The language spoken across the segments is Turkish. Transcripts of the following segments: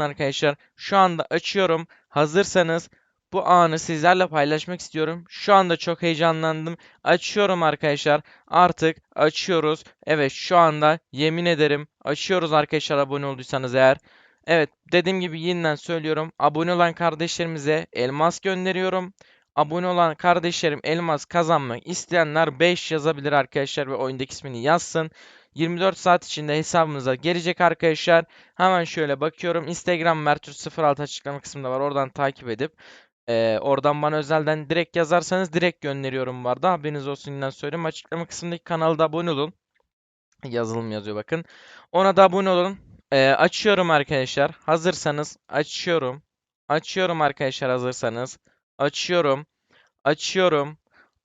arkadaşlar. Şu anda açıyorum. Hazırsanız bu anı sizlerle paylaşmak istiyorum. Şu anda çok heyecanlandım. Açıyorum arkadaşlar. Artık açıyoruz. Evet şu anda yemin ederim açıyoruz arkadaşlar abone olduysanız eğer. Evet dediğim gibi yeniden söylüyorum. Abone olan kardeşlerimize elmas gönderiyorum. Abone olan kardeşlerim elmas kazanmak isteyenler 5 yazabilir arkadaşlar ve oyundaki ismini yazsın. 24 saat içinde hesabımıza gelecek arkadaşlar. Hemen şöyle bakıyorum. Instagram Mertür06 açıklama kısmında var. Oradan takip edip ee, oradan bana özelden direkt yazarsanız direkt gönderiyorum arada. Haberiniz olsun yeniden söyleyeyim. Açıklama kısmındaki kanalda abone olun. Yazılım yazıyor bakın. Ona da abone olun. Ee, açıyorum arkadaşlar. Hazırsanız açıyorum. Açıyorum arkadaşlar hazırsanız. Açıyorum. Açıyorum.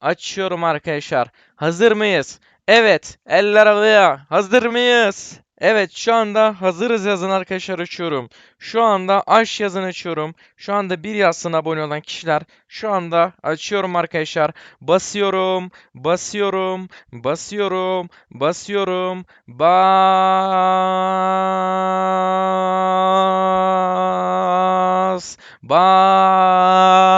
Açıyorum arkadaşlar. Hazır mıyız? Evet. Eller havaya. Hazır mıyız? Evet şu anda hazırız yazın arkadaşlar açıyorum. Şu anda aş yazın açıyorum. Şu anda bir yazsın abone olan kişiler. Şu anda açıyorum arkadaşlar. Basıyorum. Basıyorum. Basıyorum. Basıyorum. Bas. Bas.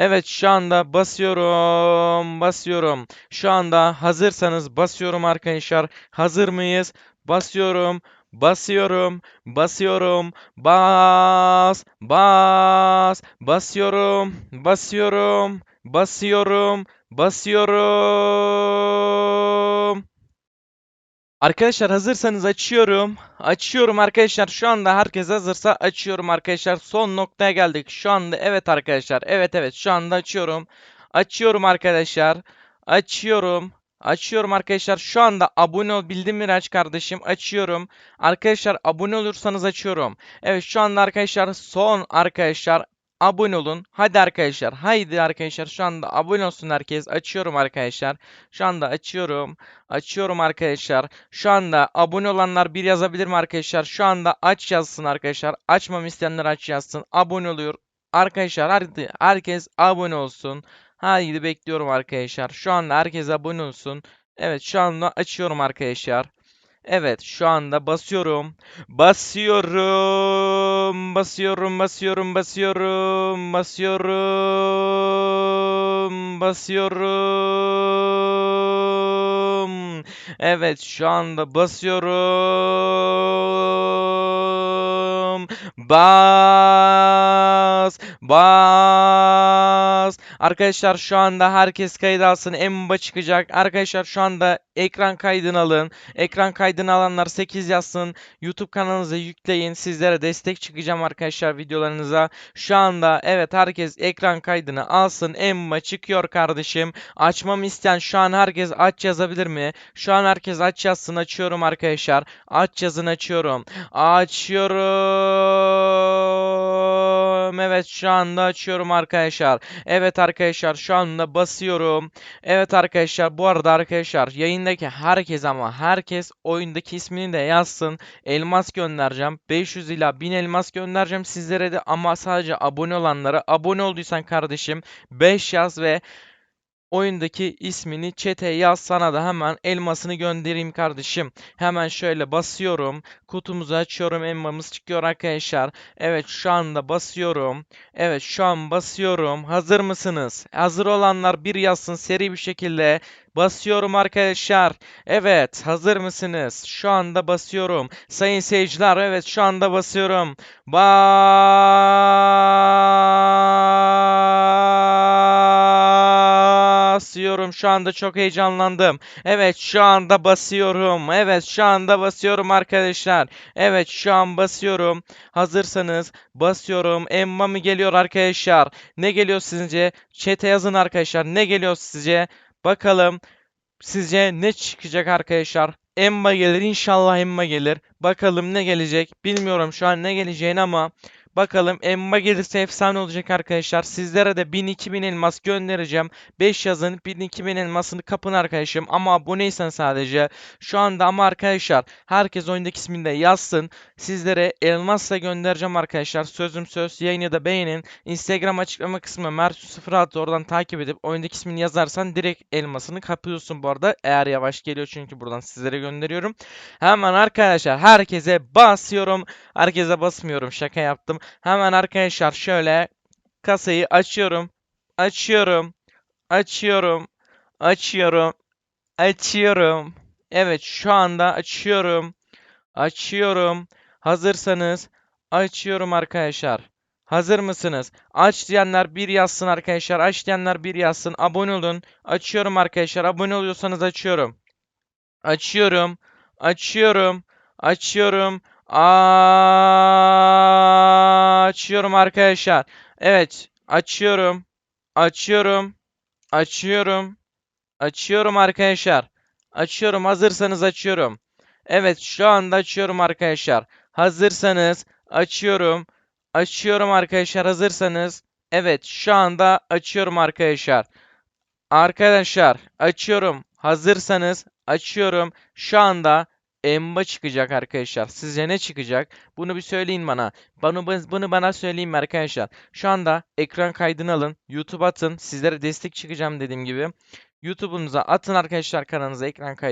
Evet şu anda basıyorum. Basıyorum. Şu anda hazırsanız basıyorum arkadaşlar. Hazır mıyız? Basıyorum. Basıyorum. Basıyorum. Bas. Bas. Basıyorum. Basıyorum. Basıyorum. Basıyorum. Arkadaşlar hazırsanız açıyorum. Açıyorum arkadaşlar. Şu anda herkes hazırsa açıyorum arkadaşlar. Son noktaya geldik. Şu anda evet arkadaşlar. Evet evet şu anda açıyorum. Açıyorum arkadaşlar. Açıyorum. Açıyorum arkadaşlar. Şu anda abone ol bildirimleri aç kardeşim. Açıyorum. Arkadaşlar abone olursanız açıyorum. Evet şu anda arkadaşlar son arkadaşlar abone olun. Hadi arkadaşlar. Haydi arkadaşlar. Şu anda abone olsun herkes. Açıyorum arkadaşlar. Şu anda açıyorum. Açıyorum arkadaşlar. Şu anda abone olanlar bir yazabilir mi arkadaşlar? Şu anda aç yazsın arkadaşlar. Açmamı isteyenler aç yazsın. Abone oluyor. Arkadaşlar hadi herkes abone olsun. Haydi bekliyorum arkadaşlar. Şu anda herkes abone olsun. Evet şu anda açıyorum arkadaşlar. Evet şu anda basıyorum. Basıyorum. Basıyorum, basıyorum, basıyorum. Basıyorum. Basıyorum. Evet şu anda basıyorum. Bas. Bas. Arkadaşlar şu anda herkes kayıt alsın. Emba çıkacak. Arkadaşlar şu anda ekran kaydını alın. Ekran kaydını alanlar 8 yazsın. YouTube kanalınıza yükleyin. Sizlere destek çıkacağım arkadaşlar videolarınıza. Şu anda evet herkes ekran kaydını alsın. Emma çıkıyor kardeşim. Açmamı isteyen şu an herkes aç yazabilir mi? Şu an herkes aç yazsın. Açıyorum arkadaşlar. Aç yazın açıyorum. Açıyorum. Evet şu anda açıyorum arkadaşlar. Evet arkadaşlar şu anda basıyorum. Evet arkadaşlar bu arada arkadaşlar yayındaki herkes ama herkes oyundaki ismini de yazsın. Elmas göndereceğim. 500 ila 1000 elmas göndereceğim sizlere de ama sadece abone olanlara. Abone olduysan kardeşim 5 yaz ve oyundaki ismini çete yaz sana da hemen elmasını göndereyim kardeşim. Hemen şöyle basıyorum. Kutumuzu açıyorum. Elmamız çıkıyor arkadaşlar. Evet şu anda basıyorum. Evet şu an basıyorum. Hazır mısınız? Hazır olanlar bir yazsın seri bir şekilde. Basıyorum arkadaşlar. Evet, hazır mısınız? Şu anda basıyorum. Sayın seyirciler, evet şu anda basıyorum. Basıyorum. Şu anda çok heyecanlandım. Evet, şu anda basıyorum. Evet, şu anda basıyorum arkadaşlar. Evet, şu an basıyorum. Hazırsanız basıyorum. Emma mı geliyor arkadaşlar? Ne geliyor sizce? Chat'e yazın arkadaşlar. Ne geliyor sizce? Bakalım sizce ne çıkacak arkadaşlar? Emma gelir inşallah Emma gelir. Bakalım ne gelecek? Bilmiyorum şu an ne geleceğini ama Bakalım Emma gelirse efsane olacak arkadaşlar. Sizlere de 1000-2000 elmas göndereceğim. 5 yazın 1000-2000 elmasını kapın arkadaşım. Ama aboneysen sadece. Şu anda ama arkadaşlar herkes oyundaki ismini de yazsın. Sizlere elmasla göndereceğim arkadaşlar. Sözüm söz yayını da beğenin. Instagram açıklama kısmı Mertu06 oradan takip edip oyundaki ismini yazarsan direkt elmasını kapıyorsun bu arada. Eğer yavaş geliyor çünkü buradan sizlere gönderiyorum. Hemen arkadaşlar herkese basıyorum. Herkese basmıyorum şaka yaptım. Hemen arkadaşlar şöyle kasayı açıyorum. Açıyorum. Açıyorum. Açıyorum. Açıyorum. Evet şu anda açıyorum. Açıyorum. Hazırsanız açıyorum arkadaşlar. Hazır mısınız? Aç diyenler bir yazsın arkadaşlar. Aç diyenler bir yazsın. Abone olun. Açıyorum arkadaşlar. Abone oluyorsanız açıyorum. Açıyorum. Açıyorum. Açıyorum. Açıyorum arkadaşlar. Evet. Açıyorum. Açıyorum. Açıyorum. Açıyorum arkadaşlar. Açıyorum. Hazırsanız açıyorum. Evet şu anda açıyorum arkadaşlar. Hazırsanız açıyorum. Açıyorum arkadaşlar hazırsanız. Evet şu anda açıyorum arkadaşlar. Arkadaşlar açıyorum. Hazırsanız açıyorum. Şu anda Emba çıkacak arkadaşlar. Sizce ne çıkacak? Bunu bir söyleyin bana. Bunu, bunu bana söyleyin arkadaşlar. Şu anda ekran kaydını alın. YouTube atın. Sizlere destek çıkacağım dediğim gibi. YouTube'unuza atın arkadaşlar kanalınıza ekran kaydı.